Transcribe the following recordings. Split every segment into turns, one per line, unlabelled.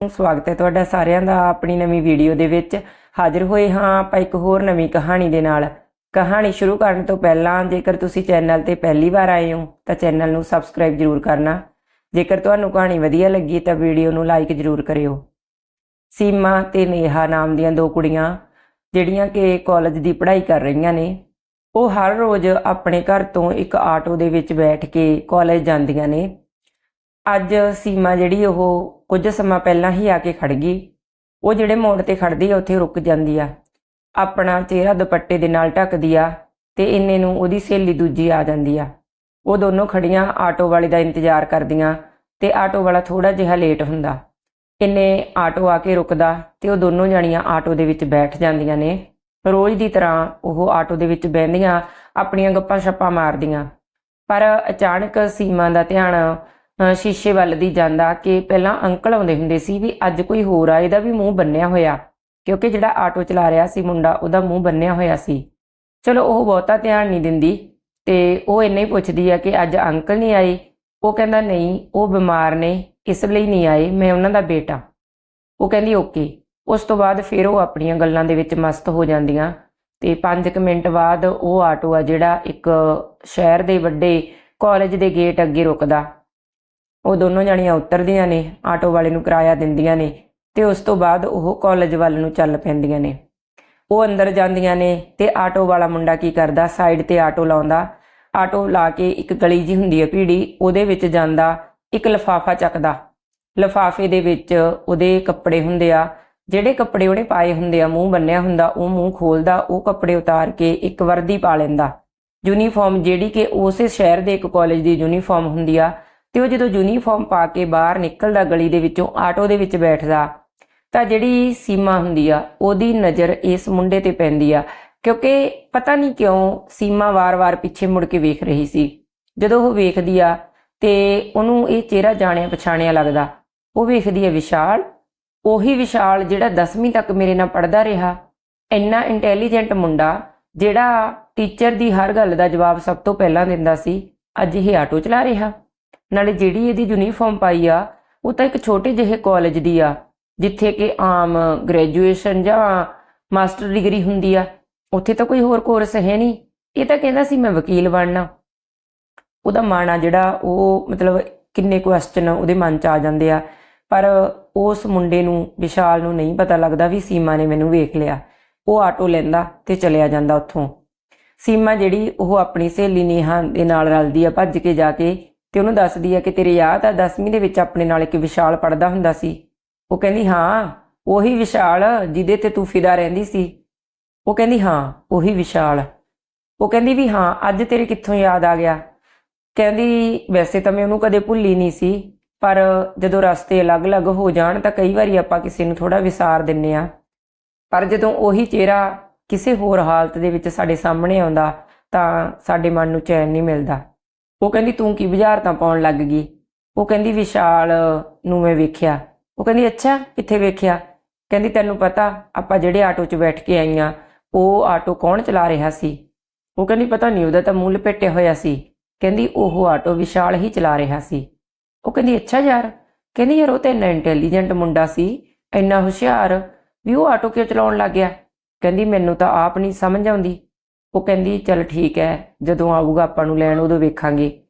ਸਵਾਗਤ ਹੈ ਤੁਹਾਡਾ ਸਾਰਿਆਂ ਦਾ ਆਪਣੀ ਨਵੀਂ ਵੀਡੀਓ ਦੇ ਵਿੱਚ। ਹਾਜ਼ਰ ਹੋਏ ਹਾਂ ਆਪਾਂ ਇੱਕ ਹੋਰ ਨਵੀਂ ਕਹਾਣੀ ਦੇ ਨਾਲ। ਕਹਾਣੀ ਸ਼ੁਰੂ ਕਰਨ ਤੋਂ ਪਹਿਲਾਂ ਜੇਕਰ ਤੁਸੀਂ ਚੈਨਲ ਤੇ ਪਹਿਲੀ ਵਾਰ ਆਏ ਹੋ, ਤਾਂ ਚੈਨਲ ਨੂੰ ਸਬਸਕ੍ਰਾਈਬ ਜ਼ਰੂਰ ਕਰਨਾ। ਜੇਕਰ ਤੁਹਾਨੂੰ ਕਹਾਣੀ ਵਧੀਆ ਲੱਗੀ, ਤਾਂ ਵੀਡੀਓ ਨੂੰ ਲਾਈਕ ਜ਼ਰੂਰ ਕਰਿਓ। ਸੀਮਾ ਤੇ ਨੇਹਾ ਨਾਮ ਦੀਆਂ ਦੋ ਕੁੜੀਆਂ, ਜਿਹੜੀਆਂ ਕਿ ਕਾਲਜ ਦੀ ਪੜ੍ਹਾਈ ਕਰ ਰਹੀਆਂ ਨੇ, ਉਹ ਹਰ ਰੋਜ਼ ਆਪਣੇ ਘਰ ਤੋਂ ਇੱਕ ਆਟੋ ਦੇ ਵਿੱਚ ਬੈਠ ਕੇ ਕਾਲਜ ਜਾਂਦੀਆਂ ਨੇ। ਅੱਜ ਸੀਮਾ ਜਿਹੜੀ ਉਹ ਕੁਝ ਸਮਾਂ ਪਹਿਲਾਂ ਹੀ ਆ ਕੇ ਖੜ ਗਈ। ਉਹ ਜਿਹੜੇ ਮੋੜ ਤੇ ਖੜਦੀ ਆ, ਉੱਥੇ ਰੁਕ ਜਾਂਦੀ ਆ। ਆਪਣਾ ਚਿਹਰਾ ਦੁਪੱਟੇ ਦੇ ਨਾਲ ਢੱਕਦੀ ਆ ਤੇ ਇੰਨੇ ਨੂੰ ਉਹਦੀ ਸਹੇਲੀ ਦੂਜੀ ਆ ਜਾਂਦੀ ਆ। ਉਹ ਦੋਨੋਂ ਖੜੀਆਂ ਆਟੋ ਵਾਲੇ ਦਾ ਇੰਤਜ਼ਾਰ ਕਰਦੀਆਂ ਤੇ ਆਟੋ ਵਾਲਾ ਥੋੜਾ ਜਿਹਾ ਲੇਟ ਹੁੰਦਾ। ਇੰਨੇ ਆਟੋ ਆ ਕੇ ਰੁਕਦਾ ਤੇ ਉਹ ਦੋਨੋਂ ਜਣੀਆਂ ਆਟੋ ਦੇ ਵਿੱਚ ਬੈਠ ਜਾਂਦੀਆਂ ਨੇ। ਰੋਜ਼ ਦੀ ਤਰ੍ਹਾਂ ਉਹ ਆਟੋ ਦੇ ਵਿੱਚ ਬਹਿੰਦੀਆਂ, ਆਪਣੀਆਂ ਗੱਪਾਂ ਛੱਪਾਂ ਮਾਰਦੀਆਂ। ਪਰ ਅਚਾਨਕ ਸੀਮਾ ਦਾ ਧਿਆਨ ਸ਼ੀਸ਼ੇ ਵੱਲ ਦੀ ਜਾਂਦਾ ਕਿ ਪਹਿਲਾਂ ਅੰਕਲ ਆਉਂਦੇ ਹੁੰਦੇ ਸੀ ਵੀ ਅੱਜ ਕੋਈ ਹੋਰ ਆ, ਇਹਦਾ ਵੀ ਮੂੰਹ ਬੰਨਿਆ ਹੋਇਆ। ਕਿਉਂਕਿ ਜਿਹੜਾ ਆਟੋ ਚਲਾ ਰਿਹਾ ਸੀ ਮੁੰਡਾ, ਉਹਦਾ ਮੂੰਹ ਬੰਨਿਆ ਹੋਇਆ ਸੀ। ਚਲੋ, ਉਹ ਬਹੁਤਾ ਧਿਆਨ ਨਹੀਂ ਦਿੰਦੀ ਤੇ ਉਹ ਇੰਨਾ ਹੀ ਪੁੱਛਦੀ ਆ ਕਿ ਅੱਜ ਅੰਕਲ ਨਹੀਂ ਆਏ। ਉਹ ਕਹਿੰਦਾ, ਨਹੀਂ, ਉਹ ਬਿਮਾਰ ਨੇ, ਇਸ ਲਈ ਨਹੀਂ ਆਏ, ਮੈਂ ਉਹਨਾਂ ਦਾ ਬੇਟਾ। ਉਹ ਕਹਿੰਦੀ, ਓਕੇ। ਉਸ ਤੋਂ ਬਾਅਦ ਫਿਰ ਉਹ ਆਪਣੀਆਂ ਗੱਲਾਂ ਦੇ ਵਿੱਚ ਮਸਤ ਹੋ ਜਾਂਦੀਆਂ ਤੇ 5 ਮਿੰਟ ਬਾਅਦ ਉਹ ਆਟੋ ਆ ਜਿਹੜਾ ਇੱਕ ਸ਼ਹਿਰ ਦੇ ਵੱਡੇ ਕਾਲਜ ਦੇ ਗੇਟ ਅੱਗੇ ਰੁਕਦਾ। ਉਹ ਦੋਨੋਂ ਜਣੀਆਂ ਉਤਰਦੀਆਂ ਨੇ, ਆਟੋ ਵਾਲੇ ਨੂੰ ਕਿਰਾਇਆ ਦਿੰਦੀਆਂ ਨੇ ਤੇ ਉਸ ਤੋਂ ਬਾਅਦ ਉਹ ਕਾਲਜ ਵੱਲ ਨੂੰ ਚੱਲ ਪੈਂਦੀਆਂ ਨੇ। ਉਹ ਅੰਦਰ ਜਾਂਦੀਆਂ ਨੇ ਤੇ ਆਟੋ ਵਾਲਾ ਮੁੰਡਾ ਕੀ ਕਰਦਾ ਸਾਈਡ ਤੇ ਆਟੋ ਲਾਉਂਦਾ। ਆਟੋ ਲਾ ਕੇ ਇੱਕ ਗਲੀ ਜੀ ਹੁੰਦੀ ਹੈ ਭੀੜੀ, ਉਹਦੇ ਵਿੱਚ ਜਾਂਦਾ, ਇੱਕ ਲਫਾਫਾ ਚੱਕਦਾ। ਲਫਾਫੇ ਦੇ ਵਿੱਚ ਉਹਦੇ ਕੱਪੜੇ ਹੁੰਦੇ ਆ, ਜਿਹੜੇ ਕੱਪੜੇ ਉਹਨੇ ਪਾਏ ਹੁੰਦੇ ਆ, ਮੂੰਹ ਬੰਨਿਆ ਹੁੰਦਾ, ਉਹ ਮੂੰਹ ਖੋਲਦਾ, ਉਹ ਕੱਪੜੇ ਉਤਾਰ ਕੇ ਇੱਕ ਵਰਦੀ ਪਾ ਲੈਂਦਾ। ਯੂਨੀਫਾਰਮ ਜਿਹੜੀ ਕਿ ਉਸੇ ਸ਼ਹਿਰ ਦੇ ਇੱਕ ਕਾਲਜ ਦੀ ਯੂਨੀਫਾਰਮ ਹੁੰਦੀ ਆ ਤੇ ਉਹ ਜਦੋਂ ਯੂਨੀਫਾਰਮ ਪਾ ਕੇ ਬਾਹਰ ਨਿਕਲਦਾ ਗਲੀ ਦੇ ਵਿੱਚੋਂ ਆਟੋ ਦੇ ਵਿੱਚ ਬੈਠਦਾ, ਤਾਂ ਜਿਹੜੀ ਸੀਮਾ ਹੁੰਦੀ ਆ, ਉਹਦੀ ਨਜ਼ਰ ਇਸ ਮੁੰਡੇ ਤੇ ਪੈਂਦੀ ਆ। ਕਿਉਂਕਿ ਪਤਾ ਨਹੀਂ ਕਿਉਂ ਸੀਮਾ ਵਾਰ-ਵਾਰ ਪਿੱਛੇ ਮੁੜ ਕੇ ਵੇਖ ਰਹੀ ਸੀ। ਜਦੋਂ ਉਹ ਵੇਖਦੀ ਆ ਤੇ ਉਹਨੂੰ ਇਹ ਚਿਹਰਾ ਜਾਣਿਆ ਪਛਾਣਿਆ ਲੱਗਦਾ। ਉਹ ਵੇਖਦੀ ਹੈ ਵਿਸ਼ਾਲ, ਉਹੀ ਵਿਸ਼ਾਲ ਜਿਹੜਾ 10ਵੀਂ ਤੱਕ ਮੇਰੇ ਨਾਲ ਪੜਦਾ ਰਿਹਾ। ਇੰਨਾ ਇੰਟੈਲੀਜੈਂਟ ਮੁੰਡਾ, ਜਿਹੜਾ ਟੀਚਰ ਦੀ ਹਰ ਗੱਲ ਦਾ ਜਵਾਬ ਸਭ ਤੋਂ ਪਹਿਲਾਂ ਦਿੰਦਾ ਸੀ, ਅੱਜ ਇਹ ਆਟੋ ਚਲਾ ਰਿਹਾ। ਨਾਲੇ ਜਿਹੜੀ ਇਹਦੀ ਯੂਨੀਫਾਰਮ ਪਾਈ ਆ, ਉਹ ਤਾਂ ਇੱਕ ਛੋਟੇ ਜਿਹੇ ਕਾਲਜ ਦੀ ਆ, ਜਿੱਥੇ ਕਿ ਆਮ ਗ੍ਰੈਜੂਏਸ਼ਨ ਜਾਂ ਮਾਸਟਰ ਡਿਗਰੀ ਹੁੰਦੀ ਆ, ਉੱਥੇ ਤਾਂ ਕੋਈ ਹੋਰ ਕੋਰਸ ਹੈ ਨਹੀਂ। ਇਹ ਤਾਂ ਕਹਿੰਦਾ ਸੀ ਮੈਂ ਵਕੀਲ ਬਣਨਾ। ਉਹਦਾ ਮਨ ਆ ਜਿਹੜਾ, ਉਹ ਮਤਲਬ ਕਿੰਨੇ ਕੁਐਸਚਨ ਉਹਦੇ ਮਨ 'ਚ ਆ ਜਾਂਦੇ ਆ, ਪਰ ਉਸ ਮੁੰਡੇ ਨੂੰ, ਵਿਸ਼ਾਲ ਨੂੰ ਨਹੀਂ ਪਤਾ ਲੱਗਦਾ ਵੀ ਸੀਮਾ ਨੇ ਮੈਨੂੰ ਵੇਖ ਲਿਆ। ਉਹ ਆਟੋ ਲੈਂਦਾ ਤੇ ਚਲਿਆ ਜਾਂਦਾ ਉੱਥੋਂ। ਸੀਮਾ ਜਿਹੜੀ, ਉਹ ਆਪਣੀ ਸਹੇਲੀ ਨੇਹਾ ਦੇ ਨਾਲ ਰਲਦੀ ਆ, ਭੱਜ ਕੇ ਜਾ ਕੇ ਤੇ ਉਹਨੂੰ ਦੱਸਦੀ ਹੈ ਕਿ ਤੇਰੇ ਯਾਦ ਆ 10ਵੀਂ ਦੇ ਵਿੱਚ ਆਪਣੇ ਨਾਲ ਇੱਕ ਵਿਸ਼ਾਲ ਪੜਦਾ ਹੁੰਦਾ ਸੀ। ਉਹ ਕਹਿੰਦੀ, ਹਾਂ, ਉਹੀ ਵਿਸ਼ਾਲ ਜਿਹਦੇ ਤੇ ਤੂੰ ਫਿਦਾ ਰਹਿੰਦੀ ਸੀ। ਉਹ ਕਹਿੰਦੀ, ਹਾਂ, ਉਹੀ ਵਿਸ਼ਾਲ। ਉਹ ਕਹਿੰਦੀ ਵੀ, ਹਾਂ, ਅੱਜ ਤੇਰੇ ਕਿੱਥੋਂ ਯਾਦ ਆ ਗਿਆ? ਕਹਿੰਦੀ, ਵੈਸੇ ਤਾਂ ਮੈਂ ਉਹਨੂੰ ਕਦੇ ਭੁੱਲੀ ਨਹੀਂ ਸੀ, ਪਰ ਜਦੋਂ ਰਸਤੇ ਅਲੱਗ-ਅਲੱਗ ਹੋ ਜਾਣ ਤਾਂ ਕਈ ਵਾਰੀ ਆਪਾਂ ਕਿਸੇ ਨੂੰ ਥੋੜਾ ਵਿਸਾਰ ਦਿੰਨੇ ਆ। ਪਰ ਜਦੋਂ ਉਹੀ ਚਿਹਰਾ ਕਿਸੇ ਹੋਰ ਹਾਲਤ ਦੇ ਵਿੱਚ ਸਾਡੇ ਸਾਹਮਣੇ ਆਉਂਦਾ ਤਾਂ ਸਾਡੇ ਮਨ ਨੂੰ ਚੈਨ ਨਹੀਂ ਮਿਲਦਾ। ਉਹ ਕਹਿੰਦੀ, ਤੂੰ ਕੀ ਬੁਝਾਰਤਾਂ ਪਾਉਣ ਲੱਗ ਗਈ? ਉਹ ਕਹਿੰਦੀ ਵਿਸ਼ਾਲ ਨੂੰ ਮੈਂ ਵੇਖਿਆ। ਉਹ ਕਹਿੰਦੀ, ਅੱਛਾ, ਕਿੱਥੇ ਵੇਖਿਆ? ਕਹਿੰਦੀ, ਤੈਨੂੰ ਪਤਾ, ਆਪਾਂ ਜਿਹੜੇ ਆਟੋ 'ਚ ਬੈਠ ਕੇ ਆਈਆਂ, ਉਹ ਆਟੋ ਕੌਣ ਚਲਾ ਰਿਹਾ ਸੀ? ਉਹ ਕਹਿੰਦੀ, ਪਤਾ ਨਹੀਂ, ਉਹਦਾ ਤਾਂ ਮੂੰਹ ਲਪੇਟਿਆ ਹੋਇਆ ਸੀ। ਕਹਿੰਦੀ, ਉਹ ਆਟੋ ਵਿਸ਼ਾਲ ਹੀ ਚਲਾ ਰਿਹਾ ਸੀ। ਉਹ ਕਹਿੰਦੀ, ਅੱਛਾ ਯਾਰ। ਕਹਿੰਦੀ, ਯਾਰ, ਉਹ ਤਾਂ ਇੰਨਾ ਇੰਟੈਲੀਜੈਂਟ ਮੁੰਡਾ ਸੀ, ਇੰਨਾ ਹੁਸ਼ਿਆਰ, ਵੀ ਉਹ ਆਟੋ ਕਿਉਂ ਚਲਾਉਣ ਲੱਗ ਗਿਆ? ਕਹਿੰਦੀ, ਮੈਨੂੰ ਤਾਂ ਆਪ ਨਹੀਂ ਸਮਝ ਆਉਂਦੀ। ਉਹ ਕਹਿੰਦੀ, ਚਲ ਠੀਕ ਹੈ, ਜਦੋਂ ਆਊਗਾ ਆਪਾਂ ਨੂੰ ਲੈਣ, ਉਦੋਂ ਵੇਖਾਂਗੇ।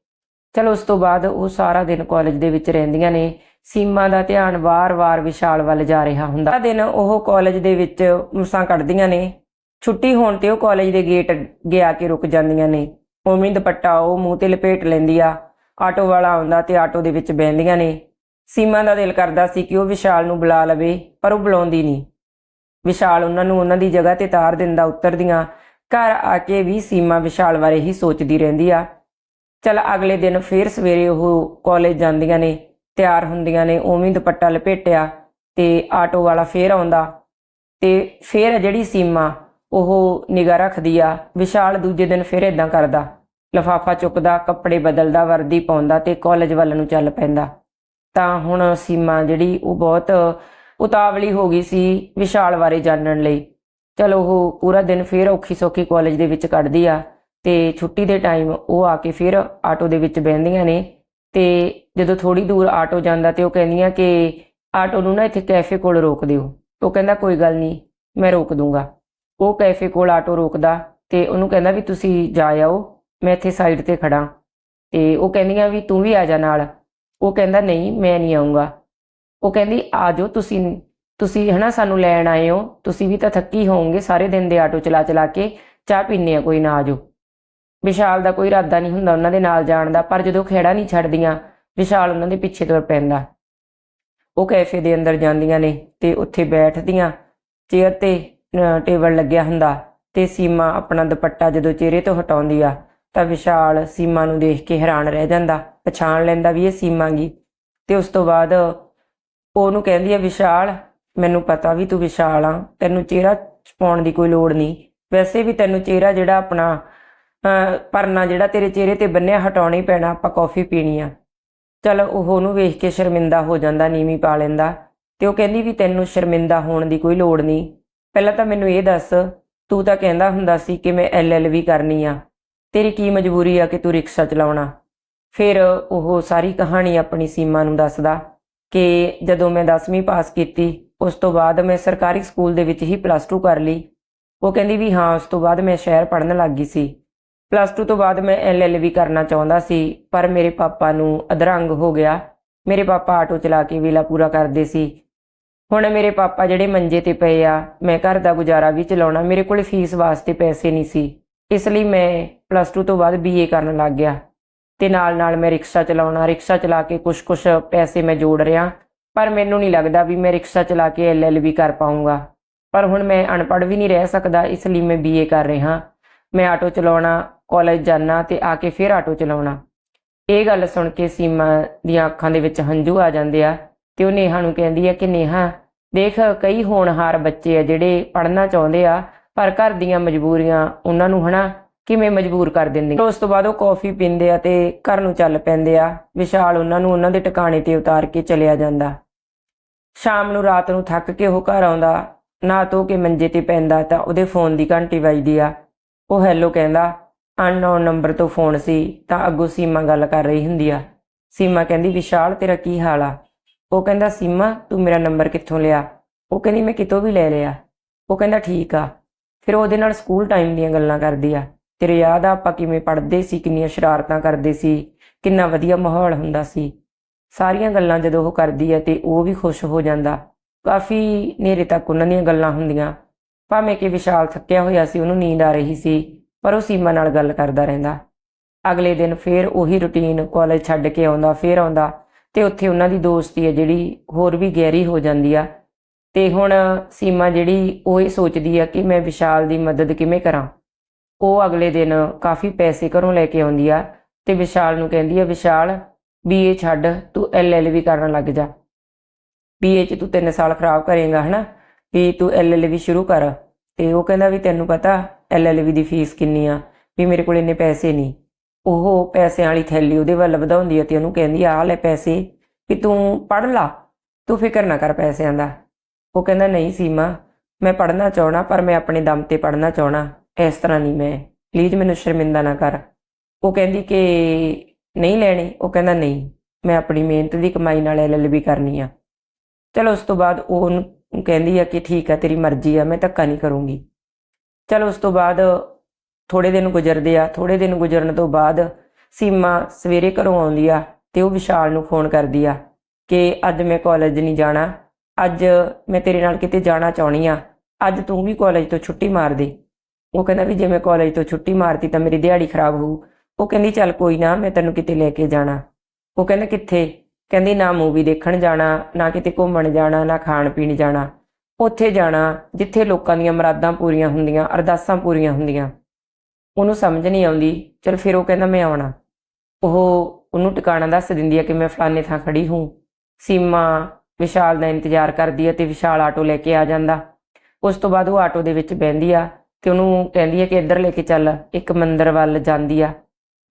ਚਲ ਉਸ ਤੋਂ ਬਾਅਦ ਉਹ ਸਾਰਾ ਦਿਨ ਕਾਲਜ ਦੇ ਵਿੱਚ ਰਹਿੰਦੀਆਂ ਨੇ। ਸੀਮਾ ਦਾ ਧਿਆਨ ਵਾਰ-ਵਾਰ ਵਿਸ਼ਾਲ ਵੱਲ ਜਾ ਰਿਹਾ ਹੁੰਦਾ। ਸਾਰਾ ਦਿਨ ਉਹ ਕਾਲਜ ਦੇ ਵਿੱਚ ਮਸਾਂ ਕੱਢਦੀਆਂ ਨੇ। ਛੁੱਟੀ ਹੋਣ ਤੇ ਉਹ ਕਾਲਜ ਦੇ ਗੇਟ ਗਿਆ ਕੇ ਰੁਕ ਜਾਂਦੀਆਂ ਨੇ। ਉਵੇਂ ਦੁਪੱਟਾ ਉਹ ਮੂੰਹ ਤੇ ਲਪੇਟ ਲੈਂਦੀ ਆ। ਆਟੋ ਵਾਲਾ ਆਉਂਦਾ ਤੇ ਆਟੋ ਦੇ ਵਿੱਚ ਬਹਿੰਦੀਆਂ ਨੇ। ਸੀਮਾ ਦਾ ਦਿਲ ਕਰਦਾ ਸੀ ਕਿ ਉਹ ਵਿਸ਼ਾਲ ਨੂੰ ਬੁਲਾ ਲਵੇ, ਪਰ ਉਹ ਬੁਲਾਉਂਦੀ ਨਹੀਂ। ਵਿਸ਼ਾਲ ਉਹਨਾਂ ਨੂੰ ਉਹਨਾਂ ਦੀ ਜਗ੍ਹਾ ਤੇ ਤਾਰ ਦਿੰਦਾ ਉਤਰਦੀਆਂ। ਘਰ ਆ ਕੇ ਵੀ ਸੀਮਾ ਵਿਸ਼ਾਲ ਬਾਰੇ ਹੀ ਸੋਚਦੀ ਰਹਿੰਦੀ ਆ। ਚਲ ਅਗਲੇ ਦਿਨ ਫੇਰ ਸਵੇਰੇ ਉਹ ਕਾਲਜ ਜਾਂਦੀਆਂ ਨੇ, ਤਿਆਰ ਹੁੰਦੀਆਂ ਨੇ, ਉਵੇਂ ਦੁਪੱਟਾ ਲਪੇਟਿਆ ਤੇ ਆਟੋ ਵਾਲਾ ਫੇਰ ਆਉਂਦਾ ਤੇ ਫੇਰ ਜਿਹੜੀ ਸੀਮਾ ਉਹ ਨਿਗਾਹ ਰੱਖਦੀ ਆ, ਵਿਸ਼ਾਲ ਦੂਜੇ ਦਿਨ ਫੇਰ ਇਦਾਂ ਕਰਦਾ, ਲਫਾਫਾ ਚੁੱਕਦਾ, ਕੱਪੜੇ ਬਦਲਦਾ, ਵਰਦੀ ਪਾਉਂਦਾ ਤੇ ਕਾਲਜ ਵੱਲ ਨੂੰ ਚੱਲ ਪੈਂਦਾ। ਤਾਂ ਹੁਣ ਸੀਮਾ ਜਿਹੜੀ ਉਹ ਬਹੁਤ ਉਤਾਵਲੀ ਹੋ ਗਈ ਸੀ ਵਿਸ਼ਾਲ ਬਾਰੇ ਜਾਣਨ ਲਈ। ਚਲੋ ਉਹ ਪੂਰਾ ਦਿਨ ਫੇਰ ਔਖੀ ਸੌਖੀ ਕਾਲਜ ਦੇ ਵਿੱਚ ਕੱਢਦੀ ਆ ਤੇ ਛੁੱਟੀ ਦੇ ਟਾਈਮ ਉਹ ਆ ਕੇ ਫਿਰ ਆਟੋ ਦੇ ਵਿੱਚ ਬਹਿੰਦੀਆਂ ਨੇ ਤੇ ਜਦੋਂ ਥੋੜੀ ਦੂਰ ਆਟੋ ਜਾਂਦਾ ਤੇ ਉਹ ਕਹਿੰਦੀਆਂ ਕਿ ਆਟੋ ਨੂੰ ਨਾ ਇੱਥੇ ਕੈਫੇ ਕੋਲ ਰੋਕ ਦਿਓ। ਉਹ ਕਹਿੰਦਾ, ਕੋਈ ਗੱਲ ਨਹੀਂ, ਮੈਂ ਰੋਕ ਦੂੰਗਾ। ਉਹ ਕੈਫੇ ਕੋਲ ਆਟੋ ਰੋਕਦਾ ਤੇ ਉਹਨੂੰ ਕਹਿੰਦਾ ਵੀ ਤੁਸੀਂ ਜਾ ਆਓ, ਮੈਂ ਇੱਥੇ ਸਾਈਡ ਤੇ ਖੜਾ ਤੇ ਉਹ ਕਹਿੰਦੀਆਂ ਵੀ, ਤੂੰ ਵੀ ਆ ਜਾ ਨਾਲ। ਉਹ ਕਹਿੰਦਾ, ਨਹੀਂ, ਮੈਂ ਨਹੀਂ ਆਉਂਗਾ ਉਹ ਕਹਿੰਦੀ, ਆ ਜਾਓ, ਤੁਸੀਂ ਤੁਸੀਂ ਹਨਾ ਸਾਨੂੰ ਲੈਣ ਆਏ ਹੋ ਤੁਸੀਂ ਵੀ ਤਾਂ ਥੱਕੀ ਹੋਵੋਗੇ ਸਾਰੇ ਦਿਨ ਦੇ ਆਟੋ ਚਲਾ ਚਲਾ ਕੇ ਚਾਹ ਪੀਨੇ ਆ ਕੋਈ ਨਾ ਆ ਜਾਓ ਵਿਸ਼ਾਲ ਦਾ ਕੋਈ ਇਰਾਦਾ ਨਹੀਂ ਹੁੰਦਾ ਉਹਨਾਂ ਦੇ ਨਾਲ ਜਾਣ ਦਾ ਪਰ ਜਦੋਂ ਖੇੜਾ ਨਹੀਂ ਛੱਡਦੀਆਂ ਵਿਸ਼ਾਲ ਉਹਨਾਂ ਦੇ ਪਿੱਛੇ ਤੁਰ ਪੈਂਦਾ। ਉਹ ਕੈਫੇ ਦੇ ਅੰਦਰ ਜਾਂਦੀਆਂ ਨੇ ਤੇ ਉੱਥੇ ਬੈਠਦੀਆਂ ਚੇਅਰ ਤੇ ਅਹ, ਟੇਬਲ ਲੱਗਿਆ ਹੁੰਦਾ ਤੇ ਸੀਮਾ ਆਪਣਾ ਦੁਪੱਟਾ ਜਦੋਂ ਚਿਹਰੇ ਤੋਂ ਹਟਾਉਂਦੀ ਆ ਤਾਂ ਵਿਸ਼ਾਲ ਸੀਮਾ ਨੂੰ ਦੇਖ ਕੇ ਹੈਰਾਨ ਰਹਿ ਜਾਂਦਾ ਪਛਾਣ ਲੈਂਦਾ ਵੀ ਇਹ ਸੀਮਾ ਗੀ। ਤੇ ਉਸ ਤੋਂ ਬਾਅਦ ਉਹਨੂੰ ਕਹਿੰਦੀ ਆ ਵਿਸ਼ਾਲ ਮੈਨੂੰ ਪਤਾ ਵੀ ਤੂੰ ਵਿਸ਼ਾਲ ਆ ਤੈਨੂੰ ਚਿਹਰਾ ਛਪਾਉਣ ਦੀ ਕੋਈ ਲੋੜ ਨਹੀਂ। ਵੈਸੇ ਵੀ ਤੈਨੂੰ ਚਿਹਰਾ ਜਿਹੜਾ ਆਪਣਾ ਅਹ, ਪਰਨਾ ਜਿਹੜਾ ਤੇਰੇ ਚਿਹਰੇ ਤੇ ਬੰਨਿਆ ਹਟਾਉਣਾ ਹੀ ਪੈਣਾ ਆਪਾਂ ਕੌਫੀ ਪੀਣੀ ਆ। ਚਲ ਉਹ ਉਹਨੂੰ ਵੇਖ ਕੇ ਸ਼ਰਮਿੰਦਾ ਹੋ ਜਾਂਦਾ ਨੀਵੀਂ ਪਾ ਲੈਂਦਾ। ਤੇ ਉਹ ਕਹਿੰਦੀ ਵੀ ਤੈਨੂੰ ਸ਼ਰਮਿੰਦਾ ਹੋਣ ਦੀ ਕੋਈ ਲੋੜ ਨਹੀਂ। ਪਹਿਲਾਂ ਤਾਂ ਮੈਨੂੰ ਇਹ ਦੱਸ ਤੂੰ ਤਾਂ ਕਹਿੰਦਾ ਹੁੰਦਾ ਸੀ ਕਿ ਮੈਂ ਐਲਐਲਬੀ ਕਰਨੀ ਆ। ਤੇਰੀ ਕੀ ਮਜਬੂਰੀ ਆ ਕਿ ਤੂੰ ਰਿਕਸ਼ਾ ਚਲਾਉਣਾ? ਫਿਰ ਉਹ ਸਾਰੀ ਕਹਾਣੀ ਆਪਣੀ ਸੀਮਾ ਨੂੰ ਦੱਸਦਾ ਕਿ ਜਦੋਂ ਮੈਂ 10ਵੀਂ ਪਾਸ ਕੀਤੀ ਉਸ ਤੋਂ ਬਾਅਦ ਮੈਂ ਸਰਕਾਰੀ ਸਕੂਲ ਦੇ ਵਿੱਚ ਹੀ ਪਲੱਸ 2 ਕਰ ਲਈ। ਉਹ ਕਹਿੰਦੀ ਵੀ ਹਾਂ, ਉਸ ਤੋਂ ਬਾਅਦ ਮੈਂ ਸ਼ਹਿਰ ਪੜ੍ਹਨ ਲੱਗ ਗਈ ਸੀ। ਪਲੱਸ 2 ਤੋਂ ਬਾਅਦ ਮੈਂ ਐਲਐਲਬੀ ਕਰਨਾ ਚਾਹੁੰਦਾ ਸੀ, ਪਰ ਮੇਰੇ ਪਾਪਾ ਨੂੰ ਅਧਰੰਗ ਹੋ ਗਿਆ। ਮੇਰੇ ਪਾਪਾ ਆਟੋ ਚਲਾ ਕੇ ਵੇਲਾ ਪੂਰਾ ਕਰਦੇ ਸੀ। ਹੁਣ ਮੇਰੇ ਪਾਪਾ ਜਿਹੜੇ ਮੰਜੇ ਤੇ ਪਏ ਆ, ਮੈਂ ਘਰ ਦਾ ਗੁਜ਼ਾਰਾ ਵੀ ਚਲਾਉਣਾ, ਮੇਰੇ ਕੋਲ ਫੀਸ ਵਾਸਤੇ ਪੈਸੇ ਨਹੀਂ ਸੀ। ਇਸ ਲਈ ਮੈਂ ਪਲੱਸ 2 ਤੋਂ ਬਾਅਦ ਬੀਏ ਕਰਨ ਲੱਗ ਗਿਆ। ਤੇ ਨਾਲ ਨਾਲ ਮੈਂ ਰਿਕਸ਼ਾ ਚਲਾਉਣਾ, ਰਿਕਸ਼ਾ ਚਲਾ ਕੇ ਕੁਝ ਕੁਝ ਪੈਸੇ ਮੈਂ ਜੋੜ ਰਿਹਾ। ਪਰ ਮੈਨੂੰ ਨਹੀਂ ਲੱਗਦਾ ਵੀ ਮੈਂ ਰਿਕਸ਼ਾ ਚਲਾ ਕੇ ਐਲਐਲਬੀ ਕਰ ਪਾਉਂਗਾ ਪਰ ਹੁਣ ਮੈਂ ਅਨਪੜ੍ਹ ਵੀ ਨਹੀਂ ਰਹਿ ਸਕਦਾ, ਇਸ ਲਈ ਮੈਂ ਬੀਏ ਕਰ ਰਿਹਾ। ਮੈਂ ਆਟੋ ਚਲਾਉਣਾ, ਕਾਲਜ ਜਾਣਾ ਤੇ ਆ ਕੇ ਫਿਰ ਆਟੋ ਚਲਾਉਣਾ। ਇਹ ਗੱਲ ਸੁਣ ਕੇ ਸੀਮਾ ਦੀਆਂ ਅੱਖਾਂ ਦੇ ਵਿੱਚ ਹੰਝੂ ਆ ਜਾਂਦੇ ਆ ਤੇ ਉਹ ਨੇਹਾ ਨੂੰ ਕਹਿੰਦੀ ਆ ਕਿ ਨੇਹਾ, ਦੇਖ ਕਈ ਹੋਣਹਾਰ ਬੱਚੇ ਆ ਜਿਹੜੇ ਪੜ੍ਹਨਾ ਚਾਹੁੰਦੇ ਆ, ਪਰ ਘਰ ਦੀਆਂ ਮਜਬੂਰੀਆਂ ਉਹਨਾਂ ਨੂੰ ਹਨਾ ਕਿਵੇਂ ਮਜਬੂਰ ਕਰ ਦਿੰਦੀਆਂ ਉਸ ਤੋਂ ਬਾਅਦ ਉਹ ਕੌਫੀ ਪੀਂਦੇ ਆ ਤੇ ਘਰ ਨੂੰ ਚੱਲ ਪੈਂਦੇ ਆ। ਵਿਸ਼ਾਲ ਉਹਨਾਂ ਨੂੰ ਉਹਨਾਂ ਦੇ ਟਿਕਾਣੇ ਤੇ ਉਤਾਰ ਕੇ ਚਲਿਆ ਜਾਂਦਾ। ਸ਼ਾਮ ਨੂੰ ਰਾਤ ਨੂੰ ਥੱਕ ਕੇ ਉਹ ਘਰ ਆਉਂਦਾ। ਨਾ ਧੋ ਕੇ ਮੰਜੇ ਤੇ ਪੈਂਦਾ, ਤਾਂ ਉਹਦੇ ਫੋਨ ਦੀ ਘੰਟੀ ਵੱਜਦੀ ਆ। ਉਹ ਹੈਲੋ ਕਹਿੰਦਾ ਅਨਨੋਨ ਨੰਬਰ ਤੋਂ ਫੋਨ ਸੀ, ਤਾਂ ਅੱਗੋਂ ਸੀਮਾ ਗੱਲ ਕਰ ਰਹੀ ਹੁੰਦੀ ਆ। ਸੀਮਾ ਕਹਿੰਦੀ, ਵਿਸ਼ਾਲ, ਤੇਰਾ ਕੀ ਹਾਲ ਆ? ਉਹ ਕਹਿੰਦਾ, ਸੀਮਾ, ਤੂੰ ਮੇਰਾ ਨੰਬਰ ਕਿੱਥੋਂ ਲਿਆ? ਉਹ ਕਹਿੰਦੀ, ਮੈਂ ਕਿਤੋਂ ਵੀ ਲੈ ਲਿਆ। ਉਹ ਕਹਿੰਦਾ, ਠੀਕ ਆ। ਫਿਰ ਉਹਦੇ ਨਾਲ ਸਕੂਲ ਟਾਈਮ ਦੀਆਂ ਗੱਲਾਂ ਕਰਦੀ ਆ। ਤੇਰੇ ਯਾਦ ਆ ਆਪਾਂ ਕਿਵੇਂ ਪੜ੍ਹਦੇ ਸੀ, ਕਿੰਨੀਆਂ ਸ਼ਰਾਰਤਾਂ ਕਰਦੇ ਸੀ, ਕਿੰਨਾ ਵਧੀਆ ਮਾਹੌਲ ਹੁੰਦਾ ਸੀ। ਸਾਰੀਆਂ ਗੱਲਾਂ ਜਦੋਂ ਉਹ ਕਰਦੀ ਹੈ ਤੇ ਉਹ ਵੀ ਖੁਸ਼ ਹੋ ਜਾਂਦਾ। ਕਾਫੀ ਨੇਰੇ ਤੱਕ ਉਹਨਾਂ ਦੀਆਂ ਗੱਲਾਂ ਹੁੰਦੀਆਂ। ਭਾਵੇਂ ਕਿ ਵਿਸ਼ਾਲ ਥੱਕਿਆ ਹੋਇਆ ਸੀ, ਉਹਨੂੰ ਨੀਂਦ ਆ ਰਹੀ ਸੀ, ਪਰ ਉਹ ਸੀਮਾ ਨਾਲ ਗੱਲ ਕਰਦਾ ਰਹਿੰਦਾ। ਅਗਲੇ ਦਿਨ ਫੇਰ ਉਹੀ ਰੁਟੀਨ ਕਾਲਜ ਛੱਡ ਕੇ ਆਉਂਦਾ, ਫੇਰ ਆਉਂਦਾ ਤੇ ਉੱਥੇ ਉਹਨਾਂ ਦੀ ਦੋਸਤੀ ਹੈ ਜਿਹੜੀ ਹੋਰ ਵੀ ਗਹਿਰੀ ਹੋ ਜਾਂਦੀ ਆ। ਤੇ ਹੁਣ ਸੀਮਾ ਜਿਹੜੀ ਉਹ ਇਹ ਸੋਚਦੀ ਆ ਕਿ ਮੈਂ ਵਿਸ਼ਾਲ ਦੀ ਮਦਦ ਕਿਵੇਂ ਕਰਾਂ। ਉਹ ਅਗਲੇ ਦਿਨ ਕਾਫੀ ਪੈਸੇ ਘਰੋਂ ਲੈ ਕੇ ਆਉਂਦੀ ਆ ਤੇ ਵਿਸ਼ਾਲ ਨੂੰ ਕਹਿੰਦੀ ਆ, ਵਿਸ਼ਾਲ ਬੀਏ ਛੱਡ, ਤੂੰ ਐਲਐਲਬੀ ਕਰਨ ਲੱਗ ਜਾ। ਬੀਏ ਚ ਤੂੰ 3 ਸਾਲ ਖਰਾਬ ਕਰੇਗਾ, ਹਨਾ? ਵੀ ਤੂੰ ਐਲਐਲਬੀ ਸ਼ੁਰੂ ਕਰ। ਤੇ ਉਹ ਕਹਿੰਦਾ ਵੀ ਤੈਨੂੰ ਪਤਾ ਐਲਐਲਬੀ ਦੀ ਫੀਸ ਕਿੰਨੀ ਆ, ਵੀ ਮੇਰੇ ਕੋਲ ਇੰਨੇ ਪੈਸੇ ਨਹੀਂ। ਉਹ ਪੈਸਿਆਂ ਵਾਲੀ ਥੈਲੀ ਉਹਦੇ ਵੱਲ ਵਧਾਉਂਦੀ ਹੈ ਤੇ ਉਹਨੂੰ ਕਹਿੰਦੀ ਆ ਲੈ ਪੈਸੇ, ਵੀ ਤੂੰ ਪੜ ਲਾ, ਤੂੰ ਫਿਕਰ ਨਾ ਕਰ ਪੈਸਿਆਂ ਦਾ। ਉਹ ਕਹਿੰਦਾ, ਨਹੀਂ ਸੀਮਾ, ਮੈਂ ਪੜਨਾ ਚਾਹਣਾ ਪਰ ਮੈਂ ਆਪਣੇ ਦਮ ਤੇ ਪੜਨਾ ਚਾਹਣਾ ਇਸ ਤਰ੍ਹਾਂ ਨਹੀਂ ਮੈਂ ਪਲੀਜ਼ ਮੈਨੂੰ ਸ਼ਰਮਿੰਦਾ ਨਾ ਕਰ। ਉਹ ਕਹਿੰਦੀ ਕਿ ਨਹੀਂ ਲੈਣੀ, ਉਹ ਕਹਿੰਦਾ ਨਹੀਂ, ਮੈਂ ਆਪਣੀ ਮਿਹਨਤ ਦੀ ਕਮਾਈ ਨਾਲ ਐਲਐਲਬੀ ਕਰਨੀ ਆ। ਚਲੋ ਉਸ ਤੋਂ ਬਾਅਦ ਉਹ ਉਹਨੂੰ ਕਹਿੰਦੀ ਆ ਕਿ ਠੀਕ ਆ, ਤੇਰੀ ਮਰਜ਼ੀ ਆ, ਮੈਂ ਧੱਕਾ ਨਹੀਂ ਕਰੂੰਗੀ। ਚਲੋ ਉਸ ਤੋਂ ਬਾਅਦ ਥੋੜੇ ਦਿਨ ਗੁਜ਼ਰਦੇ ਆ ਥੋੜੇ ਦਿਨ ਗੁਜ਼ਰਨ ਤੋਂ ਬਾਅਦ ਸੀਮਾ ਸਵੇਰੇ ਘਰੋਂ ਆਉਂਦੀ ਆ ਤੇ ਉਹ ਵਿਸ਼ਾਲ ਨੂੰ ਫੋਨ ਕਰਦੀ ਆ ਕਿ ਅੱਜ ਮੈਂ ਕਾਲਜ ਨਹੀਂ ਜਾਣਾ, ਅੱਜ ਮੈਂ ਤੇਰੇ ਨਾਲ ਕਿਤੇ ਜਾਣਾ ਚਾਹਣੀ ਆ, ਅੱਜ ਤੂੰ ਵੀ ਕਾਲਜ ਤੋਂ ਛੁੱਟੀ ਮਾਰ ਦੇ। ਉਹ ਕਹਿੰਦਾ ਵੀ ਜੇ ਮੈਂ ਕਾਲਜ ਤੋਂ ਛੁੱਟੀ ਮਾਰਤੀ ਤਾਂ ਮੇਰੀ ਦਿਹਾੜੀ ਖਰਾਬ ਹੋਊ। ਉਹ ਕਹਿੰਦੀ, ਚੱਲ ਕੋਈ ਨਾ, ਮੈਂ ਤੈਨੂੰ ਕਿਤੇ ਲੈ ਕੇ ਜਾਣਾ। ਉਹ ਕਹਿੰਦਾ, ਕਿੱਥੇ? ਕਹਿੰਦੀ, ਨਾ ਮੂਵੀ ਦੇਖਣ ਜਾਣਾ, ਨਾ ਕਿਤੇ ਘੁੰਮਣ ਜਾਣਾ, ਨਾ ਖਾਣ ਪੀਣ ਜਾਣਾ। ਉੱਥੇ ਜਾਣਾ, ਜਿੱਥੇ ਲੋਕਾਂ ਦੀਆਂ ਮੁਰਾਦਾਂ ਪੂਰੀਆਂ ਹੁੰਦੀਆਂ, ਅਰਦਾਸਾਂ ਪੂਰੀਆਂ ਹੁੰਦੀਆਂ। ਉਹਨੂੰ ਸਮਝ ਨਹੀਂ ਆਉਂਦੀ, ਚਲ ਫਿਰ ਉਹ ਕਹਿੰਦਾ, ਮੈਂ ਆਉਣਾ। ਉਹ ਉਹਨੂੰ ਟਿਕਾਣਾ ਦੱਸ ਦਿੰਦੀ ਆ ਕਿ ਮੈਂ ਫਲਾਣੇ ਥਾਂ ਖੜੀ ਹੂੰ ਸੀਮਾ ਵਿਸ਼ਾਲ ਦਾ ਇੰਤਜ਼ਾਰ ਕਰਦੀ ਹੈ ਤੇ ਵਿਸ਼ਾਲ ਆਟੋ ਲੈ ਕੇ ਆ ਜਾਂਦਾ। ਉਸ ਤੋਂ ਬਾਅਦ ਉਹ ਆਟੋ ਦੇ ਵਿੱਚ ਬਹਿੰਦੀ ਆ। ਤੇ ਉਹਨੂੰ ਕਹਿੰਦੀ ਆ ਕਿ ਇੱਧਰ ਲੈ ਕੇ ਚੱਲ, ਇੱਕ ਮੰਦਰ ਵੱਲ ਜਾਂਦੀ ਆ।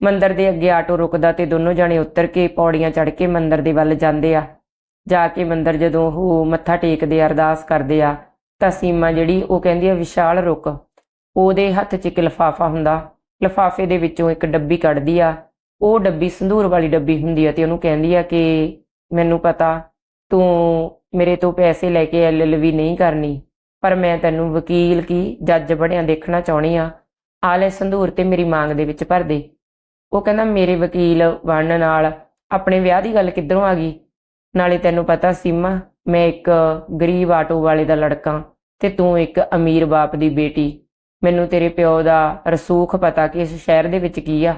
ਮੰਦਰ ਦੇ ਅੱਗੇ ਆਟੋ ਰੁਕਦਾ ਤੇ ਦੋਨੋਂ ਜਾਣੇ ਉਤਰ ਕੇ ਪੌੜੀਆਂ ਚੜ੍ਹ ਕੇ ਮੰਦਰ ਦੇ ਵੱਲ ਜਾਂਦੇ ਆ। ਜਾ ਕੇ ਮੰਦਰ ਜਦੋਂ ਉਹ ਮੱਥਾ ਟੇਕਦੇ ਆ, ਅਰਦਾਸ ਕਰਦੇ ਆ, ਤਾਂ ਸੀਮਾ ਜਿਹੜੀ ਉਹ ਕਹਿੰਦੀ ਆ, ਵਿਸ਼ਾਲ ਰੁਕ। ਉਹਦੇ ਹੱਥ 'ਚ ਇੱਕ ਲਿਫਾਫਾ ਹੁੰਦਾ। ਲਿਫਾਫੇ ਦੇ ਵਿੱਚੋਂ ਇੱਕ ਡੱਬੀ ਕੱਢਦੀ ਆ। ਉਹ ਡੱਬੀ ਸੰਧੂਰ ਵਾਲੀ ਡੱਬੀ ਹੁੰਦੀ ਆ ਤੇ ਉਹਨੂੰ ਕਹਿੰਦੀ ਆ ਕਿ ਮੈਨੂੰ ਪਤਾ, ਤੂੰ ਮੇਰੇ ਤੋਂ ਪੈਸੇ ਲੈ ਕੇ ਐਲਐਲਬੀ ਨਹੀਂ ਕਰਨੀ। ਪਰ ਮੈਂ ਤੈਨੂੰ ਵਕੀਲ ਕੀ, ਜੱਜ ਬਣਿਆ ਦੇਖਣਾ ਚਾਹੁੰਦੀ ਆ ਆਲੇ ਸੰਧੂਰ ਤੇ ਮੇਰੀ ਮੰਗ ਦੇ ਵਿੱਚ ਭਰ ਦੇ। ਉਹ ਕਹਿੰਦਾ, ਮੇਰੇ ਵਕੀਲ ਬਣਨ ਨਾਲ ਆਪਣੇ ਵਿਆਹ ਦੀ ਗੱਲ ਕਿੱਧਰੋਂ ਆ ਗਈ? ਨਾਲੇ ਤੈਨੂੰ ਪਤਾ ਸੀਮਾ, ਮੈਂ ਇੱਕ ਗਰੀਬ ਆਟੋ ਵਾਲੇ ਦਾ ਲੜਕਾ ਤੇ ਤੂੰ ਇੱਕ ਅਮੀਰ ਬਾਪ ਦੀ ਬੇਟੀ। ਮੈਨੂੰ ਤੇਰੇ ਪਿਓ ਦਾ ਰਸੂਖ ਪਤਾ ਕਿ ਇਸ ਸ਼ਹਿਰ ਦੇ ਵਿੱਚ ਕੀ ਆ।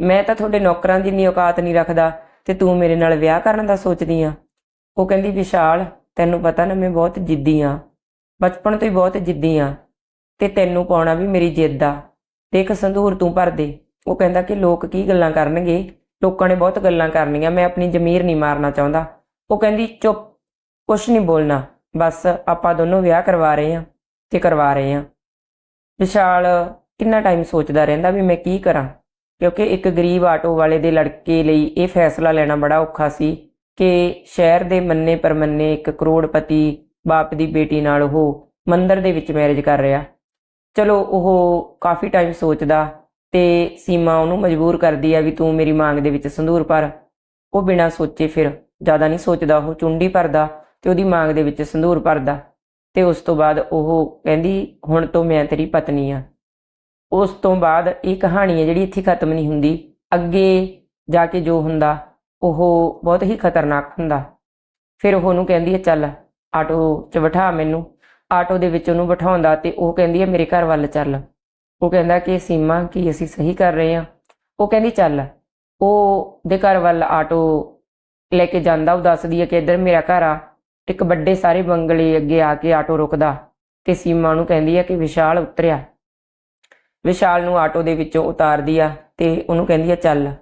ਮੈਂ ਤਾਂ ਤੁਹਾਡੇ ਨੌਕਰਾਂ ਦੀ ਨੀ ਔਕਾਤ ਨਹੀਂ ਰੱਖਦਾ ਤੇ ਤੂੰ ਮੇਰੇ ਨਾਲ ਵਿਆਹ ਕਰਨ ਦਾ ਸੋਚਦੀ ਆ। ਉਹ ਕਹਿੰਦੀ, ਵਿਸ਼ਾਲ, ਤੈਨੂੰ ਪਤਾ ਨਾ ਮੈਂ ਬਹੁਤ ਜਿੱਦੀ ਆ। ਬਚਪਨ ਤੋਂ ਹੀ ਬਹੁਤ ਜਿੱਦੀ ਆ ਤੇ ਤੈਨੂੰ ਪਾਉਣਾ ਵੀ ਮੇਰੀ ਜਿੱਦ ਆ। ਦੇਖ ਸੰਧੂਰ ਤੂੰ ਭਰ ਦੇ। ਉਹ ਕਹਿੰਦਾ ਕਿ ਲੋਕ ਕੀ ਗੱਲਾਂ ਕਰਨਗੇ? ਲੋਕਾਂ ਨੇ ਬਹੁਤ ਗੱਲਾਂ ਕਰਨੀਆਂ, ਮੈਂ ਆਪਣੀ ਜ਼ਮੀਰ ਨਹੀਂ ਮਾਰਨਾ ਚਾਹੁੰਦਾ। ਉਹ ਕਹਿੰਦੀ, ਚੁੱਪ, ਕੁਛ ਨਹੀਂ ਬੋਲਣਾ, ਬਸ ਆਪਾਂ ਦੋਨੋਂ ਵਿਆਹ ਕਰਵਾ ਰਹੇ ਆ ਤੇ ਕਰਵਾ ਰਹੇ ਆ। ਵਿਸ਼ਾਲ ਕਿੰਨਾ ਟਾਈਮ ਸੋਚਦਾ ਰਹਿੰਦਾ ਵੀ ਮੈਂ ਕੀ ਕਰਾਂ, ਕਿਉਂਕਿ ਇੱਕ ਗਰੀਬ ਆਟੋ ਵਾਲੇ ਦੇ ਲੜਕੇ ਲਈ ਇਹ ਫੈਸਲਾ ਲੈਣਾ ਬੜਾ ਔਖਾ ਸੀ ਕਿ ਸ਼ਹਿਰ ਦੇ ਮੰਨੇ ਪਰਮੰਨੇ ਇੱਕ ਕਰੋੜਪਤੀ ਬਾਪ ਦੀ ਬੇਟੀ ਨਾਲ ਉਹ ਮੰਦਰ ਦੇ ਵਿੱਚ ਮੈਰਿਜ ਕਰ ਰਿਹਾ। ਚਲੋ ਉਹ ਕਾਫੀ ਟਾਈਮ ਸੋਚਦਾ ਤੇ ਸੀਮਾ ਉਹਨੂੰ ਮਜਬੂਰ ਕਰਦੀ ਆ ਵੀ ਤੂੰ ਮੇਰੀ ਮੰਗ ਦੇ ਵਿੱਚ ਸੰਧੂਰ ਭਰ। ਉਹ ਬਿਨਾਂ ਸੋਚੇ ਫਿਰ ਜ਼ਿਆਦਾ ਨਹੀਂ ਸੋਚਦਾ, ਉਹ ਚੁੰਡੀ ਭਰਦਾ ਤੇ ਉਹਦੀ ਮੰਗ ਦੇ ਵਿੱਚ ਸੰਧੂਰ ਭਰਦਾ ਤੇ ਉਸ ਤੋਂ ਬਾਅਦ ਉਹ ਕਹਿੰਦੀ, ਹੁਣ ਤੋਂ ਮੈਂ ਤੇਰੀ ਪਤਨੀ ਆ। ਉਸ ਤੋਂ ਬਾਅਦ ਇਹ ਕਹਾਣੀ ਹੈ ਜਿਹੜੀ ਇੱਥੇ ਖਤਮ ਨਹੀਂ ਹੁੰਦੀ। ਅੱਗੇ ਜਾ ਕੇ ਜੋ ਹੁੰਦਾ, ਉਹ ਬਹੁਤ ਹੀ ਖਤਰਨਾਕ ਹੁੰਦਾ। ਫਿਰ ਉਹ ਉਹਨੂੰ ਕਹਿੰਦੀ ਹੈ, ਚੱਲ ਆਟੋ 'ਚ ਬਿਠਾ ਮੈਨੂੰ। ਆਟੋ ਦੇ ਵਿੱਚ ਉਹਨੂੰ ਬਿਠਾਉਂਦਾ ਤੇ ਉਹ ਕਹਿੰਦੀ ਹੈ, ਮੇਰੇ ਘਰ ਵੱਲ ਚੱਲ। ਉਹ ਕਹਿੰਦਾ ਕਿ ਸੀਮਾ, ਕੀ ਅਸੀਂ ਸਹੀ ਕਰ ਰਹੇ ਹਾਂ? ਉਹ ਕਹਿੰਦੀ, ਚੱਲ। ਉਹ ਦੇ ਘਰ ਵੱਲ ਆਟੋ ਲੈ ਕੇ ਜਾਂਦਾ, ਉਹ ਦੱਸਦੀ ਹੈ ਕਿ ਇੱਧਰ ਮੇਰਾ ਘਰ ਆ ਇੱਕ ਵੱਡੇ ਸਾਰੇ ਬੰਗਲੇ ਅੱਗੇ ਆ ਕੇ ਆਟੋ ਰੁਕਦਾ ਤੇ ਸੀਮਾ ਨੂੰ ਕਹਿੰਦੀ ਹੈ ਕਿ ਵਿਸ਼ਾਲ ਉਤਰਿਆ। ਵਿਸ਼ਾਲ ਨੂੰ ਆਟੋ ਦੇ ਵਿੱਚੋਂ ਉਤਾਰਦੀ ਆ ਤੇ ਉਹਨੂੰ ਕਹਿੰਦੀ ਆ ਚੱਲ।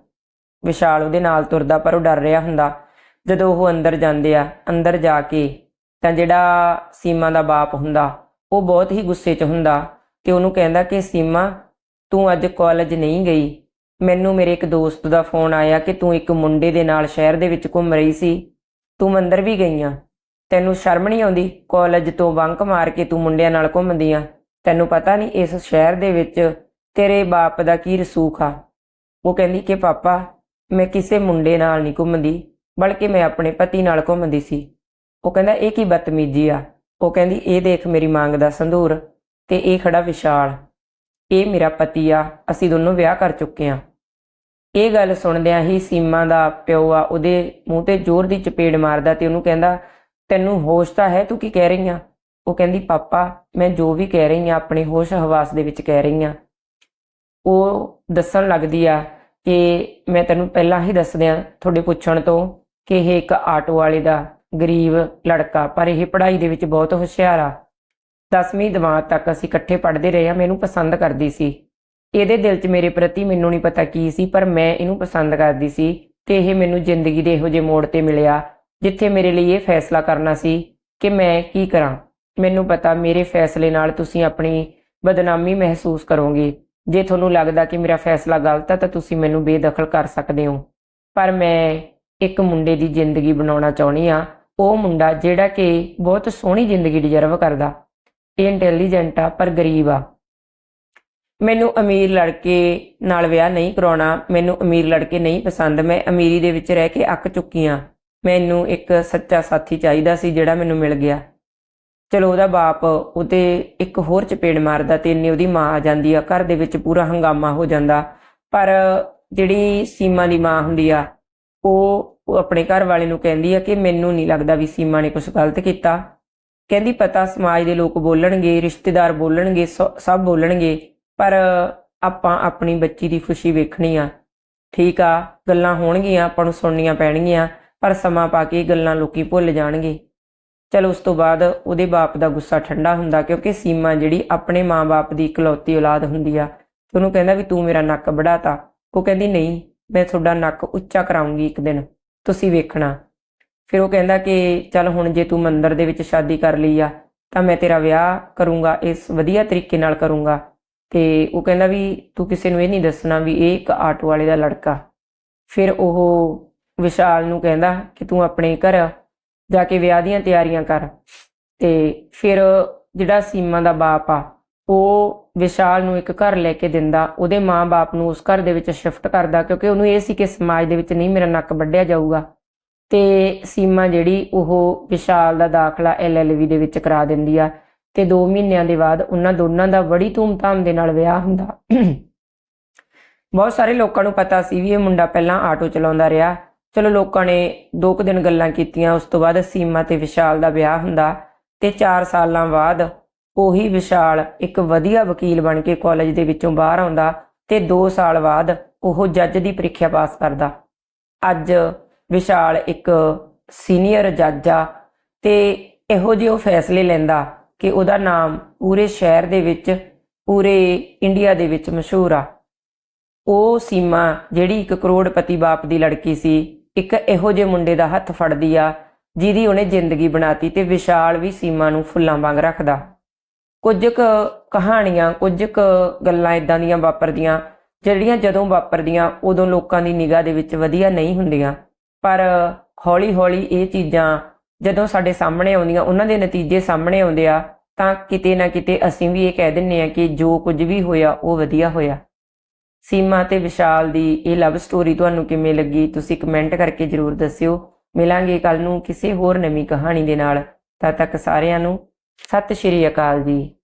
ਵਿਸ਼ਾਲ ਉਹਦੇ ਨਾਲ ਤੁਰਦਾ ਪਰ ਉਹ ਡਰ ਰਿਹਾ ਹੁੰਦਾ। ਜਦੋਂ ਉਹ ਅੰਦਰ ਜਾਂਦੇ ਆ, ਅੰਦਰ ਜਾ ਕੇ ਤਾਂ ਜਿਹੜਾ ਸੀਮਾ ਦਾ ਬਾਪ ਹੁੰਦਾ, ਉਹ ਬਹੁਤ ਹੀ ਗੁੱਸੇ 'ਚ ਹੁੰਦਾ ਤੇ ਉਹਨੂੰ ਕਹਿੰਦਾ ਕਿ ਸੀਮਾ, ਤੂੰ ਅੱਜ ਕਾਲਜ ਨਹੀਂ ਗਈ। ਮੈਨੂੰ ਮੇਰੇ ਇੱਕ ਦੋਸਤ ਦਾ ਫੋਨ ਆਇਆ ਕਿ ਤੂੰ ਇੱਕ ਮੁੰਡੇ ਦੇ ਨਾਲ ਸ਼ਹਿਰ ਦੇ ਵਿੱਚ ਘੁੰਮ ਰਹੀ ਸੀ। ਤੂੰ ਮੰਦਰ ਵੀ ਗਈ ਆ ਤੈਨੂੰ ਸ਼ਰਮ ਨਹੀਂ ਆਉਂਦੀ? ਕਾਲਜ ਤੋਂ ਵੰਕ ਮਾਰ ਕੇ ਤੂੰ ਮੁੰਡਿਆਂ ਨਾਲ ਘੁੰਮਦੀ ਆ ਤੈਨੂੰ ਪਤਾ ਨਹੀਂ ਇਸ ਸ਼ਹਿਰ ਦੇ ਵਿੱਚ ਤੇਰੇ ਬਾਪ ਦਾ ਕੀ ਰਸੂਖ ਆ? ਉਹ ਕਹਿੰਦੀ ਕਿ ਪਾਪਾ, ਮੈਂ ਕਿਸੇ ਮੁੰਡੇ ਨਾਲ ਨਹੀਂ ਘੁੰਮਦੀ, ਬਲਕਿ ਮੈਂ ਆਪਣੇ ਪਤੀ ਨਾਲ ਘੁੰਮਦੀ ਸੀ। ਉਹ ਕਹਿੰਦਾ, ਇਹ ਕੀ ਬਦਤਮੀਜੀ ਆ? ਉਹ ਕਹਿੰਦੀ, ਇਹ ਦੇਖ ਮੇਰੀ ਮੰਗ ਦਾ ਸੰਧੂਰ ਤੇ ਇਹ ਖੜਾ ਵਿਸ਼ਾਲ। ਇਹ ਮੇਰਾ ਪਤੀ ਆ, ਅਸੀਂ ਦੋਨੋਂ ਵਿਆਹ ਕਰ ਚੁੱਕੇ ਆ। ਇਹ ਗੱਲ ਸੁਣਦਿਆਂ ਹੀ ਸੀਮਾ ਦਾ ਪਿਓ ਆ, ਉਹਦੇ ਮੂੰਹ ਤੇ ਜ਼ੋਰ ਦੀ ਚਪੇੜ ਮਾਰਦਾ ਤੇ ਉਹਨੂੰ ਕਹਿੰਦਾ, ਤੈਨੂੰ ਹੋਸ਼ ਤਾਂ ਹੈ, ਤੂੰ ਕੀ ਕਹਿ ਰਹੀ ਆ? ਉਹ ਕਹਿੰਦੀ, ਪਾਪਾ, ਮੈਂ ਜੋ ਵੀ ਕਹਿ ਰਹੀ ਆ, ਆਪਣੇ ਹੋਸ਼ ਹਵਾਸ ਦੇ ਵਿੱਚ ਕਹਿ ਰਹੀ ਆ। ਉਹ ਦੱਸਣ ਲੱਗਦੀ ਆ ਕਿ ਮੈਂ ਤੈਨੂੰ ਪਹਿਲਾਂ ਹੀ ਦੱਸ ਦਿਆਂ ਤੁਹਾਡੇ ਪੁੱਛਣ ਤੋਂ ਕਿ ਇਹ ਇੱਕ ਆਟੋ ਵਾਲੇ ਦਾ ਗਰੀਬ ਲੜਕਾ, ਪਰ ਇਹ ਪੜ੍ਹਾਈ ਦੇ ਵਿੱਚ ਬਹੁਤ ਹੁਸ਼ਿਆਰ ਆ। 10ਵੀਂ ਜਮਾਤ ਤੱਕ ਅਸੀਂ ਇਕੱਠੇ ਪੜ੍ਹਦੇ ਰਹੇ ਆ ਮੈਨੂੰ ਪਸੰਦ ਕਰਦੀ ਸੀ। ਇਹਦੇ ਦਿਲ 'ਚ ਮੇਰੇ ਪ੍ਰਤੀ ਮੈਨੂੰ ਨਹੀਂ ਪਤਾ ਕੀ ਸੀ, ਪਰ ਮੈਂ ਇਹਨੂੰ ਪਸੰਦ ਕਰਦੀ ਸੀ ਤੇ ਇਹ ਮੈਨੂੰ ਜ਼ਿੰਦਗੀ ਦੇ ਇਹੋ ਜਿਹੇ ਮੋੜ ਤੇ ਮਿਲਿਆ, ਜਿੱਥੇ ਮੇਰੇ ਲਈ ਇਹ ਫੈਸਲਾ ਕਰਨਾ ਸੀ ਕਿ ਮੈਂ ਕੀ ਕਰਾਂ। ਮੈਨੂੰ ਪਤਾ ਮੇਰੇ ਫੈਸਲੇ ਨਾਲ ਤੁਸੀਂ ਆਪਣੀ ਬਦਨਾਮੀ ਮਹਿਸੂਸ ਕਰੋਗੇ। ਜੇ ਤੁਹਾਨੂੰ ਲੱਗਦਾ ਕਿ ਮੇਰਾ ਫੈਸਲਾ ਗਲਤ ਹੈ ਤਾਂ ਤੁਸੀਂ ਮੈਨੂੰ ਬੇਦਖਲ ਕਰ ਸਕਦੇ ਹੋ। ਪਰ ਮੈਂ ਇੱਕ ਮੁੰਡੇ ਦੀ ਜ਼ਿੰਦਗੀ ਬਣਾਉਣਾ ਚਾਹੁੰਦੀ ਆ ਉਹ ਮੁੰਡਾ ਜਿਹੜਾ ਕਿ ਬਹੁਤ ਸੋਹਣੀ ਜ਼ਿੰਦਗੀ ਡਿਜ਼ਰਵ ਕਰਦਾ, ਇਹ ਇੰਟੈਲੀਜੈਂਟ ਆ ਪਰ ਗਰੀਬ ਆ। ਮੈਨੂੰ ਅਮੀਰ ਲੜਕੇ ਨਾਲ ਵਿਆਹ ਨਹੀਂ ਕਰਾਉਣਾ, ਮੈਨੂੰ ਅਮੀਰ ਲੜਕੇ ਨਹੀਂ ਪਸੰਦ, ਮੈਂ ਅਮੀਰੀ ਦੇ ਵਿੱਚ ਰਹਿ ਕੇ ਅੱਕ ਚੁੱਕੀ ਆ। ਮੈਨੂੰ ਇੱਕ ਸੱਚਾ ਸਾਥੀ ਚਾਹੀਦਾ ਸੀ ਜਿਹੜਾ ਮੈਨੂੰ ਮਿਲ ਗਿਆ। ਚਲੋ ਉਹਦਾ ਬਾਪ ਉਹਤੇ ਇੱਕ ਹੋਰ ਚਪੇੜ ਮਾਰਦਾ ਤੇ ਇੰਨੇ ਉਹਦੀ ਮਾਂ ਆ ਜਾਂਦੀ ਆ, ਘਰ ਦੇ ਵਿੱਚ ਪੂਰਾ ਹੰਗਾਮਾ ਹੋ ਜਾਂਦਾ। ਪਰ ਜਿਹੜੀ ਸੀਮਾ ਦੀ ਮਾਂ ਹੁੰਦੀ ਆ, ਉਹ ਉਹ ਆਪਣੇ ਘਰ ਵਾਲੇ ਨੂੰ ਕਹਿੰਦੀ ਆ ਕਿ ਮੈਨੂੰ ਨਹੀਂ ਲੱਗਦਾ ਵੀ ਸੀਮਾ ਨੇ ਕੁਝ ਗਲਤ ਕੀਤਾ। ਕਹਿੰਦੀ, ਪਤਾ ਸਮਾਜ ਦੇ ਲੋਕ ਬੋਲਣਗੇ, ਰਿਸ਼ਤੇਦਾਰ ਬੋਲਣਗੇ, ਸ- ਸਭ ਬੋਲਣਗੇ, ਪਰ ਆਪਾਂ ਆਪਣੀ ਬੱਚੀ ਦੀ ਖੁਸ਼ੀ ਵੇਖਣੀ ਆ। ਠੀਕ ਆ, ਗੱਲਾਂ ਹੋਣਗੀਆਂ, ਆਪਾਂ ਨੂੰ ਸੁਣਨੀਆਂ ਪੈਣਗੀਆਂ, ਪਰ ਸਮਾਂ ਪਾ ਕੇ ਗੱਲਾਂ ਲੋਕੀ ਭੁੱਲ ਜਾਣਗੇ। ਚਲ ਉਸ ਤੋਂ ਬਾਅਦ ਉਹਦੇ ਬਾਪ ਦਾ ਗੁੱਸਾ ਠੰਡਾ ਹੁੰਦਾ, ਕਿਉਂਕਿ ਸੀਮਾ ਜਿਹੜੀ ਆਪਣੇ ਮਾਂ-ਬਾਪ ਦੀ ਇਕਲੌਤੀ ਔਲਾਦ ਹੁੰਦੀ ਆ, ਤੇ ਉਹਨੂੰ ਕਹਿੰਦਾ ਵੀ ਤੂੰ ਮੇਰਾ ਨੱਕ ਵੜਾਤਾ। ਉਹ ਕਹਿੰਦੀ, ਨਹੀਂ, ਮੈਂ ਤੁਹਾਡਾ ਨੱਕ ਉੱਚਾ ਕਰਾਉਂਗੀ ਇੱਕ ਦਿਨ। ਤੁਸੀਂ ਵੇਖਣਾ। ਫਿਰ ਉਹ ਕਹਿੰਦਾ ਕਿ ਚੱਲ ਹੁਣ ਜੇ ਤੂੰ ਮੰਦਰ ਦੇ ਵਿੱਚ ਸ਼ਾਦੀ ਕਰ ਲਈ ਆ, ਤਾਂ ਮੈਂ ਤੇਰਾ ਵਿਆਹ ਕਰੂੰਗਾ, ਇਸ ਵਧੀਆ ਤਰੀਕੇ ਨਾਲ ਕਰੂੰਗਾ। ਤੇ ਉਹ ਕਹਿੰਦਾ ਵੀ ਤੂੰ ਕਿਸੇ ਨੂੰ ਇਹ ਨਹੀਂ ਦੱਸਣਾ ਵੀ ਇਹ ਇੱਕ ਆਟੋ ਵਾਲੇ ਦਾ ਲੜਕਾ। ਫਿਰ ਉਹ ਵਿਸ਼ਾਲ ਨੂੰ ਕਹਿੰਦਾ ਕਿ ਤੂੰ ਆਪਣੇ ਘਰ ਜਾ ਕੇ ਵਿਆਹ ਦੀਆਂ ਤਿਆਰੀਆਂ ਕਰ। ਤੇ ਫਿਰ ਜਿਹੜਾ ਸੀਮਾ ਦਾ ਬਾਪ ਆ ਉਹ ਵਿਸ਼ਾਲ ਨੂੰ ਇੱਕ ਘਰ ਲੈ ਕੇ ਦਿੰਦਾ, ਉਹਦੇ ਮਾਂ-ਬਾਪ ਨੂੰ ਉਸ ਘਰ ਦੇ ਵਿੱਚ ਸ਼ਿਫਟ ਕਰਦਾ, ਕਿਉਂਕਿ ਉਹਨੂੰ ਇਹ ਸੀ ਕਿ ਸਮਾਜ ਦੇ ਵਿੱਚ ਨਹੀਂ ਮੇਰਾ ਨੱਕ ਵੱਢਿਆ ਜਾਊਗਾ। ਤੇ ਸੀਮਾ ਜਿਹੜੀ ਉਹ ਵਿਸ਼ਾਲ ਦਾ ਦਾਖਲਾ ਐਲਐਲਬੀ ਦੇ ਵਿੱਚ ਕਰਾ ਦਿੰਦੀ ਆ ਤੇ 2 ਮਹੀਨਿਆਂ ਦੇ ਬਾਅਦ ਉਹਨਾਂ ਦੋਨਾਂ ਦਾ ਬੜੀ ਧੂਮਧਾਮ ਦੇ ਨਾਲ ਵਿਆਹ ਹੁੰਦਾ। ਬਹੁਤ ਸਾਰੇ ਲੋਕਾਂ ਨੂੰ ਪਤਾ ਸੀ ਵੀ ਇਹ ਮੁੰਡਾ ਪਹਿਲਾਂ ਆਟੋ ਚਲਾਉਂਦਾ ਰਿਹਾ। ਚਲੋ ਲੋਕਾਂ ਨੇ ਦੋ ਕੁ ਦਿਨ ਗੱਲਾਂ ਕੀਤੀਆਂ, ਉਸ ਤੋਂ ਬਾਅਦ ਸੀਮਾ ਤੇ ਵਿਸ਼ਾਲ ਦਾ ਵਿਆਹ ਹੁੰਦਾ ਤੇ 4 ਸਾਲਾਂ ਬਾਅਦ ਉਹੀ ਵਿਸ਼ਾਲ ਇੱਕ ਵਧੀਆ ਵਕੀਲ ਬਣ ਕੇ ਕਾਲਜ ਦੇ ਵਿੱਚੋਂ ਬਾਹਰ ਆਉਂਦਾ ਤੇ 2 ਸਾਲ ਬਾਅਦ ਉਹ ਜੱਜ ਦੀ ਪ੍ਰੀਖਿਆ ਪਾਸ ਕਰਦਾ। ਅੱਜ ਵਿਸ਼ਾਲ ਇੱਕ ਸੀਨੀਅਰ ਜੱਜ ਆ ਤੇ ਇਹੋ ਜਿਹੇ ਉਹ ਫੈਸਲੇ ਲੈਂਦਾ ਕਿ ਉਹਦਾ ਨਾਮ ਪੂਰੇ ਸ਼ਹਿਰ ਦੇ ਵਿੱਚ, ਪੂਰੇ ਇੰਡੀਆ ਦੇ ਵਿੱਚ ਮਸ਼ਹੂਰ ਆ। ਉਹ ਸੀਮਾ ਜਿਹੜੀ ਇੱਕ ਕਰੋੜਪਤੀ ਬਾਪ ਦੀ ਲੜਕੀ ਸੀ, ਇੱਕ ਇਹੋ ਜਿਹੇ ਮੁੰਡੇ ਦਾ ਹੱਥ ਫੜਦੀ ਆ ਜਿਹਦੀ ਉਹਨੇ ਜ਼ਿੰਦਗੀ ਬਣਾਤੀ ਤੇ ਵਿਸ਼ਾਲ ਵੀ ਸੀਮਾ ਨੂੰ ਫੁੱਲਾਂ ਵਾਂਗ ਰੱਖਦਾ। ਕੁਝ ਕੁ ਕਹਾਣੀਆਂ, ਕੁਝ ਕੁ ਗੱਲਾਂ ਇਦਾਂ ਦੀਆਂ ਵਾਪਰਦੀਆਂ, ਜਿਹੜੀਆਂ ਜਦੋਂ ਵਾਪਰਦੀਆਂ ਉਦੋਂ ਲੋਕਾਂ ਦੀ ਨਿਗਾਹ ਦੇ ਵਿੱਚ ਵਧੀਆ ਨਹੀਂ ਹੁੰਦੀਆਂ। ਪਰ ਹੌਲੀ-ਹੌਲੀ ਇਹ ਚੀਜ਼ਾਂ ਜਦੋਂ ਸਾਡੇ ਸਾਹਮਣੇ ਆਉਂਦੀਆਂ, ਉਹਨਾਂ ਦੇ ਨਤੀਜੇ ਸਾਹਮਣੇ ਆਉਂਦੇ ਆ, ਤਾਂ ਕਿਤੇ ਨਾ ਕਿਤੇ ਅਸੀਂ ਵੀ ਇਹ ਕਹਿ ਦਿੰਨੇ ਆ ਕਿ ਜੋ ਕੁਝ ਵੀ ਹੋਇਆ, ਉਹ ਵਧੀਆ ਹੋਇਆ। ਸੀਮਾ ਤੇ ਵਿਸ਼ਾਲ ਦੀ ਇਹ ਲਵ ਸਟੋਰੀ ਤੁਹਾਨੂੰ ਕਿਵੇਂ ਲੱਗੀ, ਤੁਸੀਂ ਕਮੈਂਟ ਕਰਕੇ ਜਰੂਰ ਦੱਸਿਓ। ਮਿਲਾਂਗੇ ਕੱਲ ਨੂੰ ਕਿਸੇ ਹੋਰ ਨਵੀਂ ਕਹਾਣੀ ਦੇ ਨਾਲ। ਤਦ ਤੱਕ ਸਾਰਿਆਂ ਨੂੰ ਸਤਿ ਸ਼੍ਰੀ ਅਕਾਲ ਜੀ।